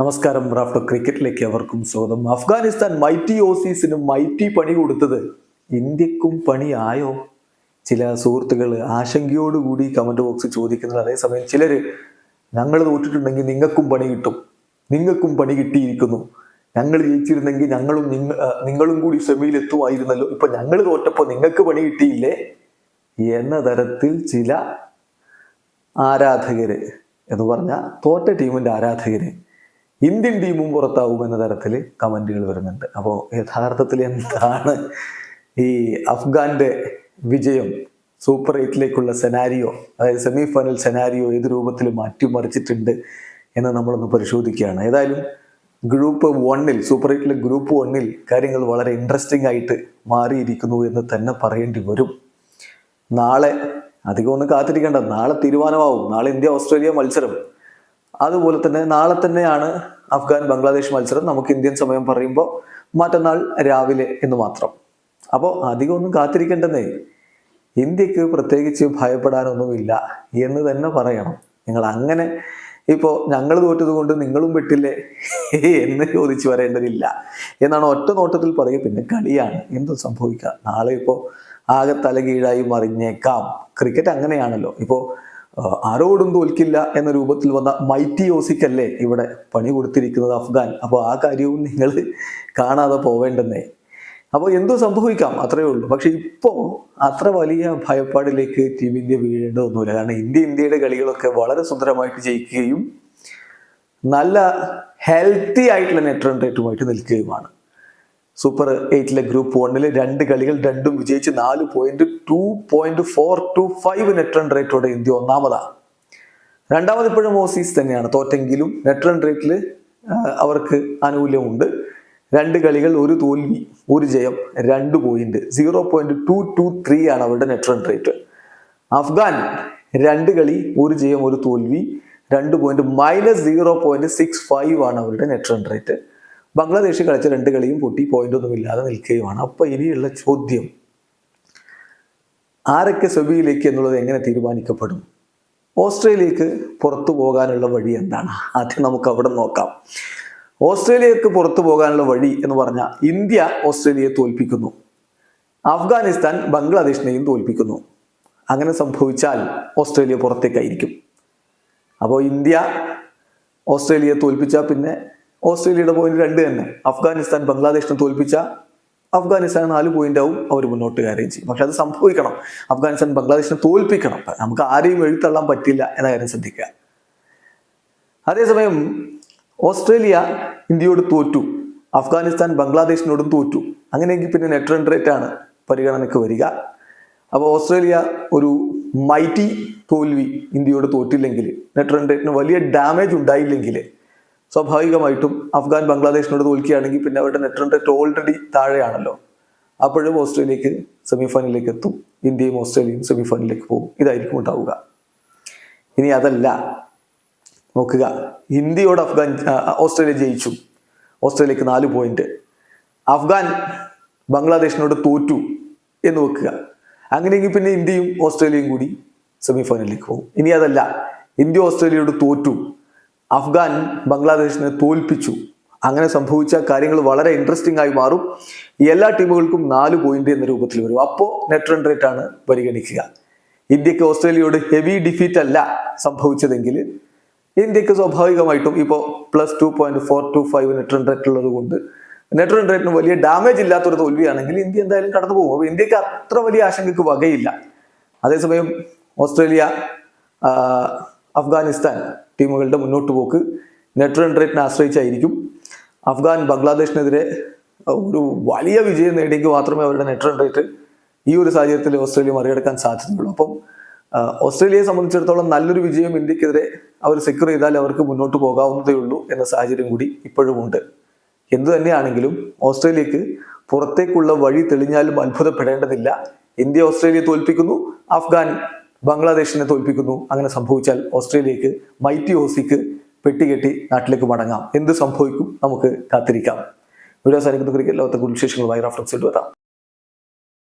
നമസ്കാരം റാഫ്റ്റോ ക്രിക്കറ്റിലേക്ക് അവർക്കും സ്വാഗതം. അഫ്ഗാനിസ്ഥാൻ മൈറ്റി ഓസീസിന് മൈറ്റി പണി കൊടുത്തത്. ഇന്ത്യക്കും പണിയായോ ചില സുഹൃത്തുക്കൾ ആശങ്കയോടുകൂടി കമന്റ് ബോക്സിൽ ചോദിക്കുന്നത്. അതേസമയം ചിലർ ഞങ്ങൾ തോറ്റിട്ടുണ്ടെങ്കിൽ നിങ്ങൾക്കും പണി കിട്ടും. നിങ്ങൾക്കും പണി കിട്ടിയിരിക്കുന്നു. ഞങ്ങൾ ജയിച്ചിരുന്നെങ്കിൽ ഞങ്ങളും നിങ്ങ നിങ്ങളും കൂടി സെമിയിൽ എത്തുമായിരുന്നല്ലോ. ഇപ്പൊ ഞങ്ങൾ തോറ്റപ്പോൾ നിങ്ങൾക്ക് പണി കിട്ടിയില്ലേ? എന്ന തരത്തിൽ ചില ആരാധകര് എന്ന് പറഞ്ഞാൽ തോറ്റ ടീമിന്റെ ആരാധകര് ഇന്ത്യൻ ടീമും പുറത്താവും എന്ന തരത്തിൽ കമന്റുകൾ വരുന്നുണ്ട്. അപ്പോൾ യഥാർത്ഥത്തിൽ എന്താണ് ഈ അഫ്ഗാന്റെ വിജയം സൂപ്പർ എയ്റ്റിലേക്കുള്ള സെനാരിയോ അതായത് സെമി ഫൈനൽ സെനാരിയോ ഏത് രൂപത്തിൽ മാറ്റിമറിച്ചിട്ടുണ്ട് എന്ന് നമ്മളൊന്ന് പരിശോധിക്കുകയാണ്. ഏതായാലും ഗ്രൂപ്പ് വണ്ണിൽ സൂപ്പർ എയ്റ്റിലെ ഗ്രൂപ്പ് വണ്ണിൽ കാര്യങ്ങൾ വളരെ ഇൻട്രസ്റ്റിംഗ് ആയിട്ട് മാറിയിരിക്കുന്നു എന്ന് തന്നെ പറയേണ്ടി വരും. നാളെ അധികം ഒന്നും കാത്തിരിക്കേണ്ട. നാളെ തീരുമാനമാവും. നാളെ ഇന്ത്യ ഓസ്ട്രേലിയ മത്സരം. അതുപോലെ തന്നെ നാളെ തന്നെയാണ് അഫ്ഗാൻ ബംഗ്ലാദേശ് മത്സരം. നമുക്ക് ഇന്ത്യൻ സമയം പറയുമ്പോൾ മറ്റന്നാൾ രാവിലെ എന്ന് മാത്രം. അപ്പോൾ അധികം ഒന്നും കാത്തിരിക്കേണ്ടെന്നേ. ഇന്ത്യയ്ക്ക് പ്രത്യേകിച്ച് ഭയപ്പെടാനൊന്നുമില്ല എന്ന് തന്നെ പറയണം. നിങ്ങൾ അങ്ങനെ ഇപ്പോൾ ഞങ്ങൾ തോറ്റത് കൊണ്ട് നിങ്ങളും വിട്ടില്ലേ എന്ന് ചോദിച്ചു വരേണ്ടതില്ല എന്നാണ് ഒറ്റ നോട്ടത്തിൽ പറയുക. പിന്നെ കളിയാണ്. എന്തും സംഭവിക്കാം. നാളെ ഇപ്പോൾ ആകെ തലകീഴായി മറിഞ്ഞേക്കാം. ക്രിക്കറ്റ് അങ്ങനെയാണല്ലോ. ഇപ്പോൾ ആരോടും തോൽക്കില്ല എന്ന രൂപത്തിൽ വന്ന മൈറ്റി ഓസിക്കല്ലേ ഇവിടെ പണി കൊടുത്തിരിക്കുന്നത് അഫ്ഗാൻ? അപ്പോൾ ആ കാര്യവും നിങ്ങൾ കാണാതെ പോവേണ്ടെന്നേ. അപ്പോൾ എന്തോ സംഭവിക്കാം അത്രയേ ഉള്ളൂ. പക്ഷെ ഇപ്പോൾ അത്ര വലിയ ഭയപ്പാടിലേക്ക് ടീം ഇന്ത്യ വീഴേണ്ടതൊന്നുമില്ല. കാരണം ഇന്ത്യ ഇന്ത്യയുടെ കളികളൊക്കെ വളരെ സുന്ദരമായിട്ട് ജയിക്കുകയും നല്ല ഹെൽത്തി ആയിട്ടുള്ള നെറ്റ് റൺ റേറ്റുമായിട്ട് നിൽക്കുകയുമാണ്. സൂപ്പർ എയ്റ്റിലെ ഗ്രൂപ്പ് വണ്ണിൽ രണ്ട് കളികൾ രണ്ടും വിജയിച്ച് നാല് point two point four two five net run റേറ്റോടെ India ഒന്നാമതാണ് രണ്ടാമത് ഇപ്പോഴും ഓസീസ് തന്നെയാണ്. തോറ്റെങ്കിലും നെറ്റ് റൺ റേറ്റിൽ അവർക്ക് ആനുകൂല്യമുണ്ട്. രണ്ട് കളികൾ ഒരു തോൽവി ഒരു ജയം രണ്ട് point zero point two two three ആണ് അവരുടെ നെറ്റ് റൺ റേറ്റ് അഫ്ഗാൻ രണ്ട് കളി ഒരു ജയം ഒരു തോൽവി രണ്ട് point minus zero point six five ആണ് അവരുടെ നെറ്റ് റൺ റേറ്റ് ബംഗ്ലാദേശ് കളിച്ച രണ്ട് കളിയും പൊട്ടി പോയിന്റ് ഒന്നും ഇല്ലാതെ നിൽക്കുകയുമാണ്. അപ്പൊ ഇനിയുള്ള ചോദ്യം ആരൊക്കെ സെബിയിലേക്ക് എന്നുള്ളത് എങ്ങനെ തീരുമാനിക്കപ്പെടും? ഓസ്ട്രേലിയക്ക് പുറത്തു പോകാനുള്ള വഴി എന്താണ്? ആദ്യം നമുക്ക് അവിടെ നോക്കാം. ഓസ്ട്രേലിയക്ക് പുറത്തു പോകാനുള്ള വഴി എന്ന് പറഞ്ഞാൽ ഇന്ത്യ ഓസ്ട്രേലിയയെ തോൽപ്പിക്കുന്നു. അഫ്ഗാനിസ്ഥാൻ ബംഗ്ലാദേശിനെയും തോൽപ്പിക്കുന്നു. അങ്ങനെ സംഭവിച്ചാൽ ഓസ്ട്രേലിയ പുറത്തേക്കായിരിക്കും. അപ്പോൾ ഇന്ത്യ ഓസ്ട്രേലിയയെ തോൽപ്പിച്ചാൽ പിന്നെ ഓസ്ട്രേലിയയുടെ പോയിന്റ് രണ്ട് തന്നെ. അഫ്ഗാനിസ്ഥാൻ ബംഗ്ലാദേശിനെ തോൽപ്പിച്ച അഫ്ഗാനിസ്ഥാൻ നാല് പോയിന്റ് ആവും അവർ മുന്നോട്ട് കാര്യം ചെയ്യും. പക്ഷെ അത് സംഭവിക്കണം. അഫ്ഗാനിസ്ഥാൻ ബംഗ്ലാദേശിനെ തോൽപ്പിക്കണം. നമുക്ക് ആരെയും എഴുത്തള്ളാൻ പറ്റില്ല എന്ന കാര്യം ശ്രദ്ധിക്കുക. അതേസമയം ഓസ്ട്രേലിയ ഇന്ത്യയോട് തോറ്റു. അഫ്ഗാനിസ്ഥാൻ ബംഗ്ലാദേശിനോടും തോറ്റു. അങ്ങനെയെങ്കിൽ പിന്നെ നെറ്റ് റൺ റേറ്റ് ആണ് പരിഗണനയ്ക്ക് വരിക. അപ്പോൾ ഓസ്ട്രേലിയ ഒരു മൈറ്റി തോൽവി ഇന്ത്യയോട് തോറ്റില്ലെങ്കിൽ നെറ്റ് റൺ റേറ്റിന് വലിയ ഡാമേജ് ഉണ്ടായില്ലെങ്കിൽ സ്വാഭാവികമായിട്ടും അഫ്ഗാൻ ബംഗ്ലാദേശിനോട് തോൽക്കുകയാണെങ്കിൽ പിന്നെ അവരുടെ നെറ്റ് റൺ റേറ്റ് ഓൾറെഡി താഴെയാണല്ലോ. അപ്പോഴും ഓസ്ട്രേലിയക്ക് സെമിഫൈനലിലേക്ക് എത്തും. ഇന്ത്യയും ഓസ്ട്രേലിയയും സെമിഫൈനലിലേക്ക് പോകും. ഇതായിരിക്കും ഉണ്ടാവുക. ഇനി അതല്ല. നോക്കുക. ഇന്ത്യയോട് അഫ്ഗാൻ ഓസ്ട്രേലിയ ജയിച്ചു. ഓസ്ട്രേലിയക്ക് നാല് പോയിന്റ് അഫ്ഗാൻ ബംഗ്ലാദേശിനോട് തോറ്റു എന്ന് വെക്കുക. അങ്ങനെയെങ്കിൽ പിന്നെ ഇന്ത്യയും ഓസ്ട്രേലിയയും കൂടി സെമിഫൈനലിലേക്ക് പോകും. ഇനി അതല്ല. ഇന്ത്യ ഓസ്ട്രേലിയയോട് തോറ്റു. അഫ്ഗാൻ ബംഗ്ലാദേശിനെ തോൽപ്പിച്ചു. അങ്ങനെ സംഭവിച്ച കാര്യങ്ങൾ വളരെ ഇൻട്രസ്റ്റിംഗ് ആയി മാറും. എല്ലാ ടീമുകൾക്കും നാല് പോയിന്റ് എന്ന രൂപത്തിൽ വരും. അപ്പോ നെറ്റ് റൺ റേറ്റ് ആണ് പരിഗണിക്കുക. ഇന്ത്യയ്ക്ക് ഓസ്ട്രേലിയയോട് ഹെവി ഡിഫീറ്റ് അല്ല സംഭവിച്ചതെങ്കിൽ ഇന്ത്യയ്ക്ക് സ്വാഭാവികമായിട്ടും ഇപ്പോൾ plus two point four two five net run rate ഉള്ളത് കൊണ്ട് നെറ്റ് റൺ റേറ്റിന് വലിയ ഡാമേജ് ഇല്ലാത്തൊരു തോൽവിയാണെങ്കിൽ ഇന്ത്യ എന്തായാലും കടന്നു പോകും. അപ്പോൾ ഇന്ത്യയ്ക്ക് അത്ര വലിയ ആശങ്കയ്ക്ക് വകയില്ല. അതേസമയം ഓസ്ട്രേലിയ അഫ്ഗാനിസ്ഥാൻ ടീമുകളുടെ മുന്നോട്ട് പോക്ക് നെറ്റ് റൺ റേറ്റിനെ ആശ്രയിച്ചായിരിക്കും. അഫ്ഗാൻ ബംഗ്ലാദേശിനെതിരെ ഒരു വലിയ വിജയം നേടിയെങ്കിൽ മാത്രമേ അവരുടെ നെറ്റ് റൺ റേറ്റ് ഈ ഒരു സാഹചര്യത്തിൽ ഓസ്ട്രേലിയ മറികടക്കാൻ സാധ്യതയുള്ളൂ. അപ്പം ഓസ്ട്രേലിയയെ സംബന്ധിച്ചിടത്തോളം നല്ലൊരു വിജയം ഇന്ത്യക്കെതിരെ അവർ സെക്യൂർ ചെയ്താൽ അവർക്ക് മുന്നോട്ട് പോകാവുന്നതേ ഉള്ളൂ എന്ന സാഹചര്യം കൂടി ഇപ്പോഴും ഉണ്ട്. എന്തു തന്നെയാണെങ്കിലും ഓസ്ട്രേലിയക്ക് പുറത്തേക്കുള്ള വഴി തെളിഞ്ഞാലും അത്ഭുതപ്പെടേണ്ടതില്ല. ഇന്ത്യ ഓസ്ട്രേലിയ തോൽപ്പിക്കുന്നു. അഫ്ഗാൻ ബംഗ്ലാദേശിനെ തോൽപ്പിക്കുന്നു. അങ്ങനെ സംഭവിച്ചാൽ ഓസ്ട്രേലിയക്ക് മൈറ്റി ഓസിക്ക് പെട്ടികെട്ടി നാട്ടിലേക്ക് മടങ്ങാം. എന്ത് സംഭവിക്കും? നമുക്ക് കാത്തിരിക്കാം. വീഡിയോ സാധിക്കുന്ന ക്രിക്കറ്റ് ലോകത്തെ കുടുംബ വിശേഷങ്ങളുമായി റഫറൻസ് വരാം.